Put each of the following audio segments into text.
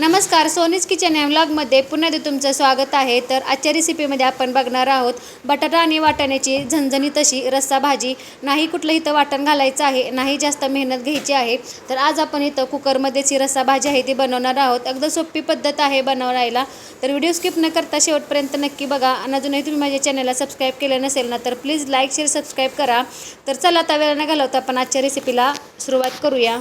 नमस्कार सोनीस किचन या व्लॉगमध्ये पुन्हा एकदा तुमचं स्वागत आहे. तर आजच्या रेसिपीमध्ये आपण बघणार आहोत बटाटा आणि वाटाण्याची झणझणीत अशी रस्सा भाजी. नाही कुठलं इथं वाटण घालायचं आहे नाही जास्त मेहनत घ्यायची आहे. तर आज आपण इथं कुकरमध्येच ही रस्सा भाजी आहे ती बनवणार आहोत. अगदी सोपी पद्धत आहे बनवायला. तर व्हिडिओ स्किप न करता शेवटपर्यंत नक्की बघा. आणि अजूनही तुम्ही माझ्या चॅनलला सबस्क्राईब केलं नसेल ना तर प्लीज लाईक शेअर सबस्क्राईब करा. तर चला आता वेळ न घालवता आपण आजच्या रेसिपीला सुरुवात करूया.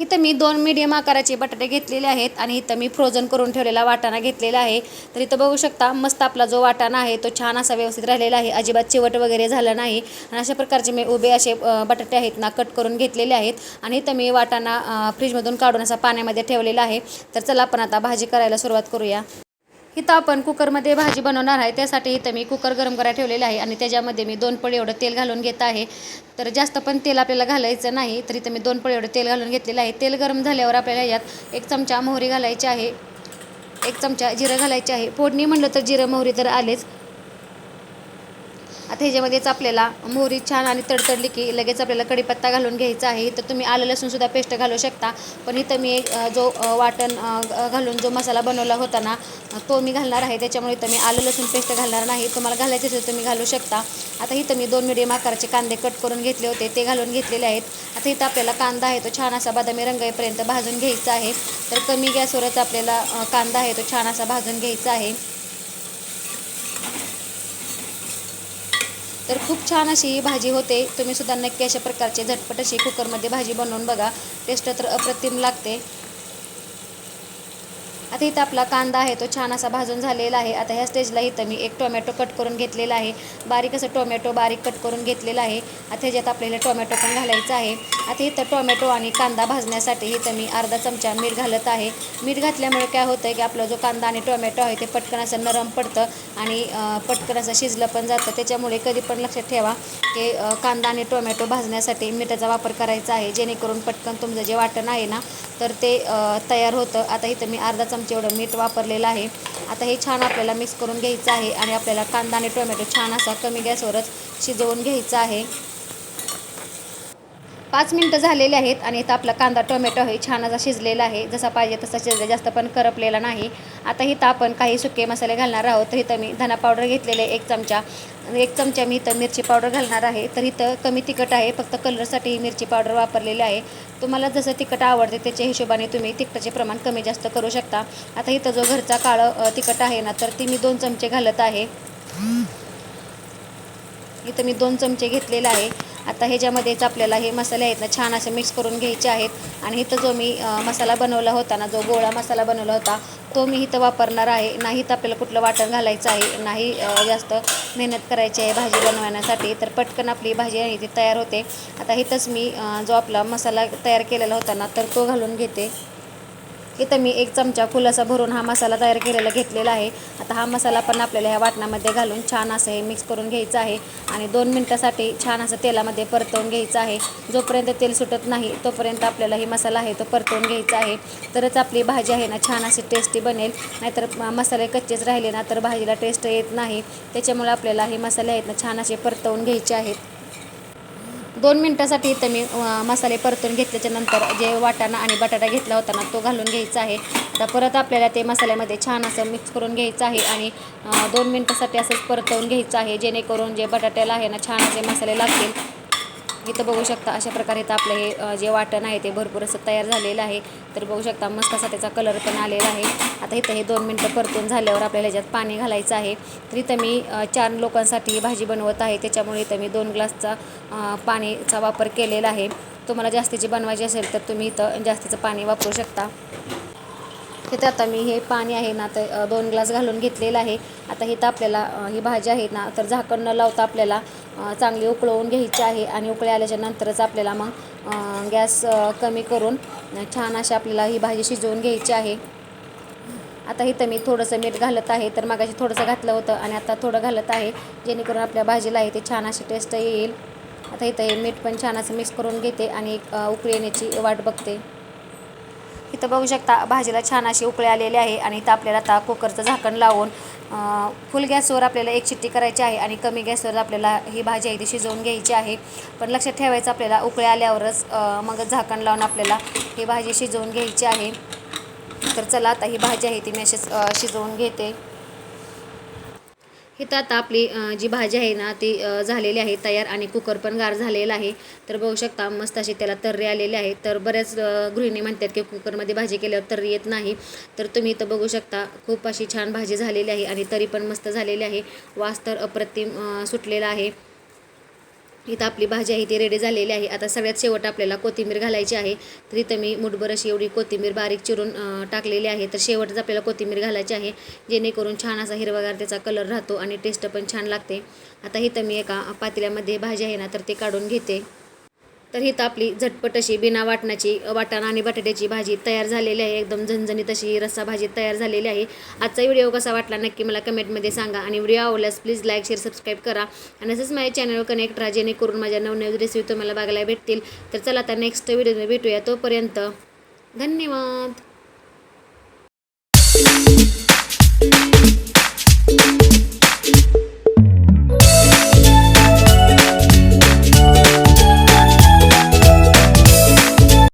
इथं मी दोन मीडियम आकाराचे बटाटे घेतलेले आहेत आणि इथं मी फ्रोझन करून ठेवलेला वाटाणा घेतलेला आहे. तर इथं बघू शकता मस्त आपला जो वाटाणा आहे तो छान असा व्यवस्थित राहिलेला आहे. अजिबात चिवट वगैरे झालं नाही. आणि अशा प्रकारचे मी उभे असे बटाटे आहेत ना कट करून घेतलेले आहेत. आणि इथं मी वाटाणा फ्रीजमधून काढून असा पाण्यामध्ये ठेवलेला आहे. तर चला आपण आता भाजी करायला सुरुवात करूया. इथं आपण कुकरमध्ये भाजी बनवणार आहे. त्यासाठी इथं मी कुकर गरम करायला ठेवलेलं आहे आणि त्याच्यामध्ये मी दोन पळी एवढं तेल घालून घेत आहे. तर जास्त पण तेल आपल्याला घालायचं नाही तर इथं मी दोन पळी एवढं तेल घालून घेतलेलं आहे. तेल गरम झाल्यावर आपल्याला यात एक चमचा मोहरी घालायची आहे. एक चमचा जिरं घालायचे आहे. फोडणी म्हणलं तर जिरं मोहरी तर आलेच. आता ह्याच्यामध्येच आपल्याला मोहरी छान आणि तडतडली की लगेच आपल्याला कढीपत्ता घालून घ्यायचा आहे. तर तुम्ही आलं लसूणसुद्धा पेस्ट घालू शकता. पण इथं मी जो वाटण घालून जो मसाला बनवला होता ना तो मी घालणार आहे. त्याच्यामुळे इथं मी आलं लसूण पेस्ट घालणार नाही. तुम्हाला घालायचे असेल तुम्ही घालू शकता. आता इथं मी दोन मिडियम आकाराचे कांदे कट करून घेतले होते. ते घालून घेतलेले आहेत. आता इथं आपल्याला कांदा आहे तो छान असा बदामी रंग येईपर्यंत भाजून घ्यायचा आहे. तर कमी गॅसवरच आपल्याला कांदा आहे तो छान असा भाजून घ्यायचा आहे. तर खूप छान अशी ही भाजी होते. तुम्ही सुद्धा नक्की अशा प्रकारचे झटपट अशी कुकरमध्ये भाजी बनवून बघा. टेस्ट तर अप्रतिम लागते. आता इथं आपला कांदा आहे तो छान असा भाजून झालेला आहे. आता ह्या स्टेजला इथं मी एक टोमॅटो कट करून घेतलेला आहे. बारीक असं टोमॅटो बारीक कट करून घेतलेला आहे. आता ह्याच्यात आपल्याला टोमॅटो पण घालायचं आहे. आता इथं टोमॅटो आणि कांदा भाजण्यासाठी इथं मी अर्धा चमचा मीठ घालत आहे. मीठ घातल्यामुळे काय होतं की आपला जो कांदा आणि टोमॅटो आहे ते पटकन असं नरम पडतं आणि पटकन असं शिजलं पण जातं. त्याच्यामुळे कधी पण लक्षात ठेवा की कांदा आणि टोमॅटो भाजण्यासाठी मिठाचा वापर करायचा आहे. जेणेकरून पटकन तुमचं जे वाटण आहे ना तर ते तयार होतं. आता इथं मी अर्धा चमचे एवढं मीठ वापरलेलं आहे. आता हे छान आपल्याला मिक्स करून घ्यायचं आहे आणि आपल्याला कांदा आणि टोमॅटो छान असा कमी गॅसवरच शिजवून घ्यायचा आहे. पाच मिनटं झालेले आहेत आणि इथं आपला कांदा टोमॅटो हे छान असा शिजलेला आहे. जसा पाहिजे तसा शिजला जास्त पण करपलेला नाही. आता इथं आपण काही सुके मसाले घालणार आहोत. तर इथं मी धना पावडर घेतलेले एक चमचा. एक चमचा मी इथं मिरची पावडर घालणार आहे. तर इथं कमी तिखट आहे. फक्त कलरसाठी ही मिरची पावडर वापरलेली आहे. तुम्हाला जसं तिखट आवडते त्याच्या हिशोबाने तुम्ही तिखटाचे प्रमाण कमी जास्त करू शकता. आता इथं जो घरचा काळं तिखट आहे ना तर ती मी दोन चमचे घालत आहे. इथं मी दोन चमचे घेतलेले आहे. आता ह्याच्यामध्येच आपल्याला हे मसाले आहेत ना छान असे मिक्स करून घ्यायचे आहेत. आणि इथं जो मी मसाला बनवला होता ना जो गोळा मसाला बनवला होता तो मी इथं वापरणार आहे. नाही तर आपल्याला कुठलं वाटण घालायचं आहे नाही जास्त मेहनत करायची आहे भाजी बनवण्यासाठी तर पटकन आपली भाजी आहे ती तयार होते. आता इथंच मी जो आपला मसाला तयार केलेला होता ना तर तो घालून घेते. इथं मी एक चमचा फुलासा भरून हा मसाला तयार केलेला घेतलेला आहे. आता हा मसाला पण आपल्याला ह्या वाटणामध्ये घालून छान असं हे मिक्स करून घ्यायचं आहे आणि दोन मिनटासाठी छान असं तेलामध्ये परतवून घ्यायचं आहे. जोपर्यंत तेल सुटत नाही तोपर्यंत आपल्याला हे मसाला आहे तो परतवून घ्यायचा आहे. तरच आपली भाजी आहे ना छान अशी टेस्टी बनेल. नाहीतर मसाले कच्चेच राहिले ना तर भाजीला टेस्ट येत नाही. त्याच्यामुळे आपल्याला हे मसाले आहेत ना छान असे परतवून घ्यायचे आहेत. दोन मिनटासाठी इथं मी मसाले परतून घेतल्याच्या नंतर जे वाटाणा आणि बटाटा घेतला होता ना तो घालून घ्यायचा आहे. तर परत आपल्याला ते मसाल्यामध्ये छान असं मिक्स करून घ्यायचं आहे आणि दोन मिनटासाठी असंच परतवून घ्यायचं आहे जेणेकरून जे बटाट्याला आहे ना छान असे मसाले लागतील. इथं बघू शकता अशा प्रकारे इथं आपलं हे जे वाटण आहे ते भरपूर असं तयार झालेलं आहे. तर बघू शकता मस्त असा त्याचा कलर पण आलेला आहे. आता इथं हे दोन मिनटं परतून झाल्यावर आपल्याला ह्याच्यात पाणी घालायचं आहे. तर इथं मी चार लोकांसाठी ही भाजी बनवत आहे. त्याच्यामुळे इथं मी दोन ग्लासचा पाणीचा वापर केलेला आहे. तुम्हाला जास्तीची बनवायची असेल तर तुम्ही इथं जास्तीचं पाणी वापरू शकता. इथं आता मी हे पाणी आहे ना तर दोन ग्लास घालून घेतलेलं आहे. आता इथं आपल्याला ही भाजी आहे ना तर झाकण न लावता आपल्याला चांगली उकळवून घ्यायची आहे आणि उकळी आल्याच्या नंतरच आपल्याला मग गॅस कमी करून छान अशी आपल्याला ही भाजी शिजवून घ्यायची आहे. आता इथं मी थोडंसं मीठ घालत आहे तर मागाशी थोडंसं घातलं होतं आणि आता थोडं घालत आहे जेणेकरून आपल्या भाजीला आहे ते छान अशी टेस्ट येईल. आता इथं हे मीठ पण छान असं मिक्स करून घेते आणि उकळी येण्याची वाट बघते. इथं बघू शकता भाजीला छान अशी उकळी आलेली आहे आणि इथं आपल्याला आता कुकरचं झाकण लावून फुल गॅसवर आपल्याला एक शिट्टी करायची आहे आणि कमी गॅसवर आपल्याला ही भाजी आहे ती शिजवून घ्यायची आहे. पण लक्षात ठेवायचं आपल्याला उकळी आल्यावरच मग झाकण लावून आपल्याला ही भाजी शिजवून घ्यायची आहे. तर चला आता ही भाजी आहे ती मी अशीच शिजवून घेते. इथं आता आपली जी भाजी आहे ना ती झालेली आहे तयार आणि कुकर पण गार झालेला आहे. तर बघू शकता मस्त अशी त्याला तर्री आलेले आहे. तर बऱ्याच गृहिणी म्हणतात की कुकरमध्ये भाजी केल्यावर तर्री येत नाही. तर तुम्ही इथं बघू शकता खूप अशी छान भाजी झालेली आहे आणि तरी पण मस्त झालेली आहे. वास तर अप्रतिम सुटलेला आहे. इथं आपली भाजी आहे ती रेडी झालेली आहे. आता सगळ्यात शेवट आपल्याला कोथिंबीर घालायची आहे. तर इथं मी मुठभर अशी एवढी कोथिंबीर बारीक चिरून टाकलेली आहे. तर शेवटच आपल्याला कोथिंबीर घालायची आहे जेणेकरून छान असा हिरवागार त्याचा कलर राहतो आणि टेस्ट पण छान लागते. आता इथं मी एका पातेल्यामध्ये भाजी आहे ना तर ते काढून घेते. तर इथं आपली झटपट अशी बिना वाटणाची वाटाणा आणि बटाट्याची भाजी तयार झालेली आहे. एकदम झणझणीत अशी रस्सा भाजी तयार झालेली आहे. आजचा व्हिडिओ कसा वाटला नक्की मला कमेंटमध्ये सांगा आणि व्हिडिओ आवडल्यास प्लीज लाईक शेअर सबस्क्राईब करा. आणि असंच माझ्या चॅनलवर कनेक्ट राहा जेणेकरून माझ्या नवनवीन रेसिपी तुम्हाला बघायला भेटतील. तर चला आता नेक्स्ट व्हिडिओ भेटूया. तोपर्यंत धन्यवाद.